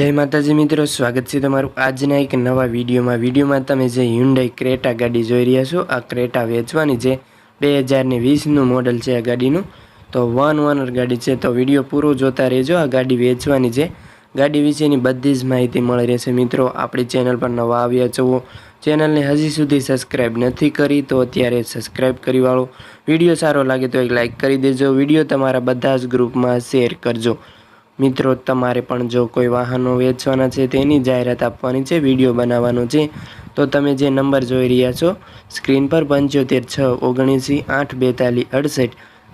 જય માતાજી મિત્રો, સ્વાગત છે તમારું આજના એક નવા વિડીયોમાં. વિડીયોમાં તમે જે હ્યુન્ડાઈ ક્રેટા ગાડી જોઈ રહ્યા છો, આ ક્રેટા વેચવાની છે બે હજારની વીસનું મોડલ છે આ ગાડીનું. તો વન ઓનર ગાડી છે, તો વીડિયો પૂરો જોતા રહેજો. આ ગાડી વેચવાની છે. ગાડી વિશેની બધી જ માહિતી મળી રહેશે મિત્રો. આપણી ચેનલ પર નવા આવ્યા છો ચેનલને હજી સુધી સબસ્ક્રાઈબ નથી કરી, તો અત્યારે સબસ્ક્રાઈબ કરી વાળો. વીડિયો સારો લાગે તો એક લાઇક કરી દેજો. વીડિયો તમારા બધા જ ગ્રુપમાં શેર કરજો. મિત્રો, તમારે પણ જો કોઈ વાહનો વેચવાના છે, તેની જાહેરાત આપવાની છે, વીડિયો બનાવવાનો છે, તો તમે જે નંબર જોઈ રહ્યા છો, સ્ક્રીન પર પંચોતેર છ ઓગણીસી આઠ બેતાલીસ અડસઠ,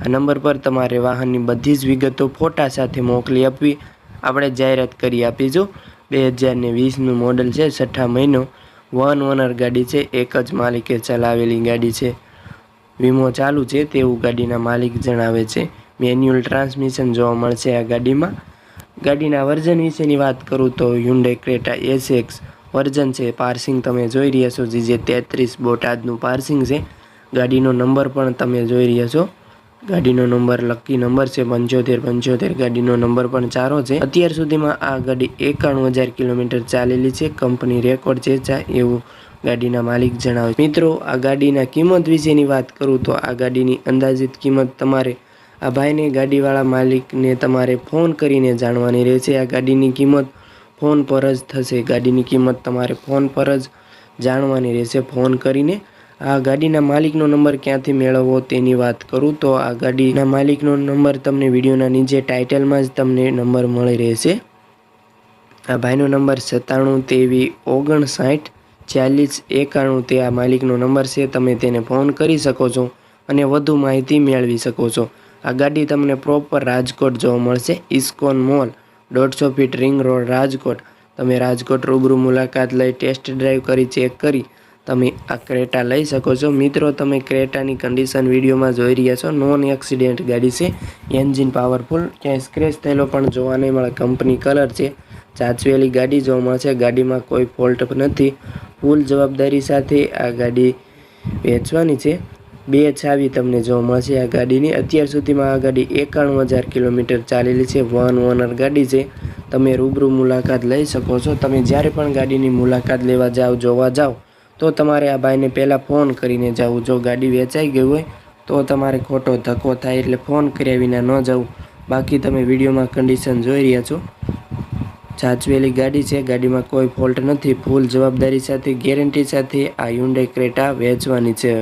આ નંબર પર તમારે વાહનની બધી જ વિગતો ફોટા સાથે મોકલી આપવી. આપણે જાહેરાત કરી આપીશું. બે હજારને વીસનું મોડલ છે, છઠ્ઠા મહિનો. વન ઓનર ગાડી છે, એક જ માલિકે ચલાવેલી ગાડી છે. વીમો ચાલુ છે, તેવું ગાડીના માલિક જણાવે છે. મેન્યુઅલ ટ્રાન્સમિશન જોવા મળશે આ ગાડીમાં. ગાડીના વર્ઝન વિશેની વાત કરું તો હ્યુન્ડે ક્રેટા એસએક્સ વર્ઝન છે. પાર્સિંગ તમે જોઈ રહ્યા છો. જે જે તેત્રીસ બોટાદનું પાર્સિંગ છે. ગાડીનો નંબર પણ તમે જોઈ રહ્યા છો. ગાડીનો નંબર લકી નંબર છે. પંચોતેર પંચોતેર ગાડીનો નંબર પણ ચારો છે. અત્યાર સુધીમાં આ ગાડી એકાણું હજાર કિલોમીટર ચાલેલી છે. કંપની રેકોર્ડ છે એવું ગાડીના માલિક જણાવે મિત્રો, આ ગાડીના કિંમત વિશેની વાત કરું તો આ ગાડીની અંદાજિત કિંમત તમારે આ ભાઈને ગાડીવાળા માલિકને તમારે ફોન કરીને જાણવાની રહેશે. આ ગાડીની કિંમત ફોન પર જ થશે. ગાડીની કિંમત તમારે ફોન પર જ જાણવાની રહેશે. ફોન કરીને આ ગાડીના માલિકનો નંબર ક્યાંથી મેળવવો તેની વાત કરું તો આ ગાડીના માલિકનો નંબર તમને વિડીયોના નીચે ટાઇટલમાં જ તમને નંબર મળી રહેશે. આ ભાઈનો નંબર સત્તાણું તેવી ઓગણસાઠ ચાલીસ એકાણું તે આ માલિકનો નંબર છે. તમે તેને ફોન કરી શકો છો અને વધુ માહિતી મેળવી શકો છો. આ ગાડી તમને પ્રોપર રાજકોટ જોવા મળશે. ઇસ્કોન મોલ, દોઢસો ફીટ રિંગ રોડ રાજકોટ. તમે રાજકોટ રૂબરૂ મુલાકાત લઈ ટેસ્ટ ડ્રાઈવ કરી ચેક કરી, તમે આ ક્રેટા લઈ શકો છો. મિત્રો, તમે ક્રેટાની કન્ડિશન વિડીયોમાં જોઈ રહ્યા છો. નોન એક્સિડેન્ટ ગાડી છે. એન્જિન પાવરફુલ ક્યાંય સ્ક્રેચ થયેલો પણ જોવા નહીં મળે. કંપની કલર છે. ચાચવેલી ગાડી જોવા મળશે. ગાડીમાં કોઈ ફોલ્ટ નથી. ફૂલ જવાબદારી સાથે આ ગાડી વેચવાની છે. બે ચાવી તમને જોવા મળશે. આ ગાડીની અત્યાર સુધીમાં આ ગાડી એકાણું હજાર કિલોમીટર ચાલેલી છે. વન ઓનર ગાડી છે. તમે રૂબરૂ મુલાકાત લઈ શકો છો. તમે જ્યારે પણ ગાડીની મુલાકાત લેવા જાઓ જોવા જાઓ તો તમારે આ ભાઈને પહેલાં ફોન કરીને જવું. જો ગાડી વેચાઈ ગઈ હોય, તો તમારે ખોટો ધક્કો થાય એટલે ફોન કર્યા વિના ન જવું. બાકી તમે વિડીયોમાં કન્ડિશન જોઈ રહ્યા છો. ચાચવેલી ગાડી છે. ગાડીમાં કોઈ ફોલ્ટ નથી. ફૂલ જવાબદારી સાથે ગેરંટી સાથે આ યુન્ડે ક્રેટા વેચવાની છે.